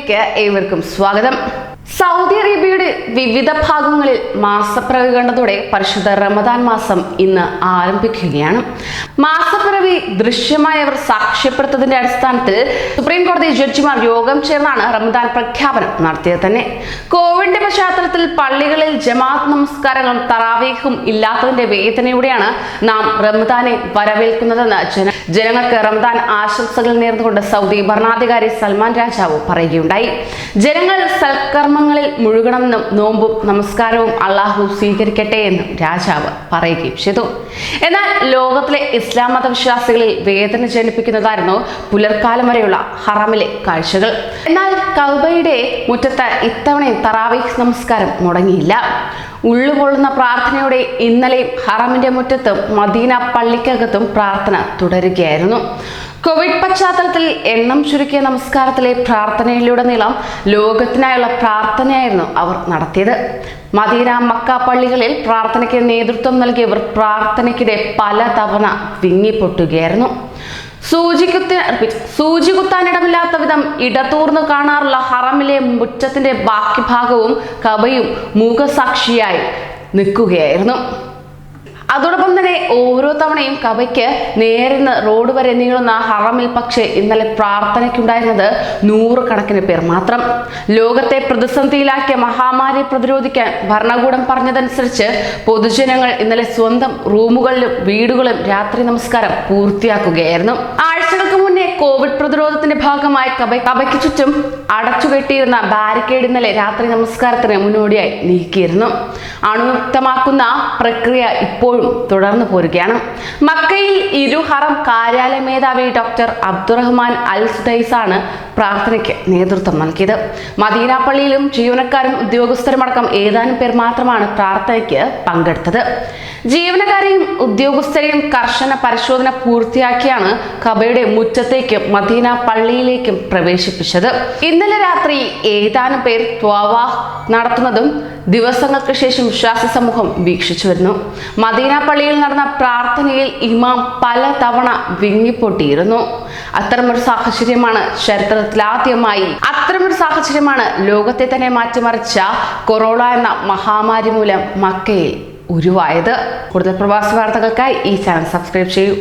വാർത്തകളിലേക്ക് ഏവർക്കും സ്വാഗതം. സൗദി അറേബ്യയുടെ വിവിധ ഭാഗങ്ങളിൽ മാസപ്പിറവി കണ്ടതോടെ പരിശുദ്ധ റമദാൻ മാസം ഇന്ന് ആരംഭിക്കുകയാണ്. മാസപ്പിറവി ദൃശ്യമായവർ സാക്ഷ്യപ്പെടുത്തതിന്റെ അടിസ്ഥാനത്തിൽ സുപ്രീം കോടതി ജഡ്ജിമാർ യോഗം ചേർന്നാണ് റമദാൻ പ്രഖ്യാപനം നടത്തിയത് തന്നെ. കോവിഡിന്റെ പശ്ചാത്തലത്തിൽ പള്ളികളിൽ ജമാഅത്ത് നമസ്കാരങ്ങളും തറാവേഹും ഇല്ലാത്തതിന്റെ വേദനയോടെയാണ് നാം റമദാനെ വരവേൽക്കുന്നതെന്ന് ജന ജനങ്ങൾക്ക് റമദാൻ ആശംസകൾ നേർന്നുകൊണ്ട് സൗദി ഭരണാധികാരി സൽമാൻ രാജാവ് പറയുകയുണ്ടായി. ജനങ്ങൾ സൽക്കർമ്മങ്ങളിൽ മുഴുകണമെന്നും നോമ്പും നമസ്കാരവും അള്ളാഹു സ്വീകരിക്കട്ടെ എന്നും രാജാവ് പറയുകയും ചെയ്തു. എന്നാൽ ലോകത്തിലെ ഇസ്ലാം മതവിശ്വാസികളിൽ വേദന ജനിപ്പിക്കുന്നതായിരുന്നു പുലർക്കാലം വരെയുള്ള ഹറമിലെ കാഴ്ചകൾ. എന്നാൽ കൗബയുടെ മുറ്റത്ത് ഇത്തവണയും തറാവീഹ് നമസ്കാരം മുടങ്ങിയില്ല. ഉള്ളുകൊള്ളുന്ന പ്രാർത്ഥനയോടെ ഇന്നലെയും ഹറമിന്റെ മുറ്റത്തും മദീന പള്ളിക്കകത്തും പ്രാർത്ഥന തുടരുകയായിരുന്നു. കോവിഡ് പശ്ചാത്തലത്തിൽ എണ്ണം ചുരുക്കിയ നമസ്കാരത്തിലെ പ്രാർത്ഥനയിലുടനീളം ലോകത്തിനായുള്ള പ്രാർത്ഥനയായിരുന്നു അവർ നടത്തിയത്. മദീന മക്ക പള്ളികളിൽ പ്രാർത്ഥനയ്ക്ക് നേതൃത്വം നൽകിയവർ പ്രാർത്ഥനയ്ക്കിടെ പലതവണ വിങ്ങിപ്പൊട്ടുകയായിരുന്നു. സൂചിക്കുത്തി സൂചി കുത്താനിടമില്ലാത്ത വിധം ഇടതൂർന്നു കാണാറുള്ള ഹറമിലെ മുറ്റത്തിന്റെ ബാക്കി ഭാഗവും കബയും മൂകസാക്ഷിയായി നിൽക്കുകയായിരുന്നു. അതോടൊപ്പം തന്നെ ഓരോ തവണയും കവയ്ക്ക് നേരിന്ന് റോഡ് വരെ നീളുന്ന ഹറമിൽ പക്ഷേ ഇന്നലെ പ്രാർത്ഥനയ്ക്കുണ്ടായിരുന്നത് നൂറുകണക്കിന് പേർ മാത്രം. ലോകത്തെ പ്രതിസന്ധിയിലാക്കിയ മഹാമാരിയെ പ്രതിരോധിക്കാൻ ഭരണകൂടം പറഞ്ഞതനുസരിച്ച് പൊതുജനങ്ങൾ ഇന്നലെ സ്വന്തം റൂമുകളിലും വീടുകളിലും രാത്രി നമസ്കാരം പൂർത്തിയാക്കുകയായിരുന്നു. ആഴ്ചകൾക്ക് മുന്നേ കോവിഡ് പ്രതിരോധത്തിന്റെ ഭാഗമായി കബ കബയ്ക്ക് ചുറ്റും അടച്ചുകെട്ടിയിരുന്ന ബാരിക്കേഡ് ഇന്നലെ രാത്രി നമസ്കാരത്തിന് മുന്നോടിയായി നീക്കിയിരുന്നു. അണുയുക്തമാക്കുന്ന പ്രക്രിയ ഇപ്പോഴും തുടർന്നു പോരുകയാണ്. മക്കയിൽ ഇരുഹറം കാര്യാലയ മേധാവി ഡോക്ടർ അബ്ദുറഹ്മാൻ അൽ സുദൈസാണ് പ്രാർത്ഥനയ്ക്ക് നേതൃത്വം നൽകിയത്. മദീനാപ്പള്ളിയിലും പള്ളിയിലും ജീവനക്കാരും ഉദ്യോഗസ്ഥരുമടക്കം ഏതാനും പേർ മാത്രമാണ് പ്രാർത്ഥനയ്ക്ക് പങ്കെടുത്തത്. ജീവനക്കാരെയും ഉദ്യോഗസ്ഥരെയും കർശന പരിശോധന പൂർത്തിയാക്കിയാണ് കബയുടെ മുറ്റത്തേക്കും മദീന പള്ളിയിലേക്കും പ്രവേശിപ്പിച്ചത്. ഇന്നലെ രാത്രി ഏതാനും പേർ ത്വാവാ നടത്തുന്നതും ദിവസങ്ങൾക്ക് ശേഷം വിശ്വാസി സമൂഹം വീക്ഷിച്ചു വരുന്നു. മദീന പള്ളിയിൽ നടന്ന പ്രാർത്ഥനയിൽ ഇമാം പല തവണ വിങ്ങിപ്പൊട്ടിയിരുന്നു. അത്തരമൊരു സാഹചര്യമാണ് ചരിത്രത്തിലാദ്യമായി അത്തരമൊരു സാഹചര്യമാണ് ലോകത്തെ തന്നെ മാറ്റിമറിച്ച കൊറോണ എന്ന മഹാമാരി മൂലം മക്കയിൽ ഉരുവായത്. കൂടുതൽ പ്രവാസി വാർത്തകൾക്കായി ഈ ചാനൽ സബ്സ്ക്രൈബ് ചെയ്യൂ.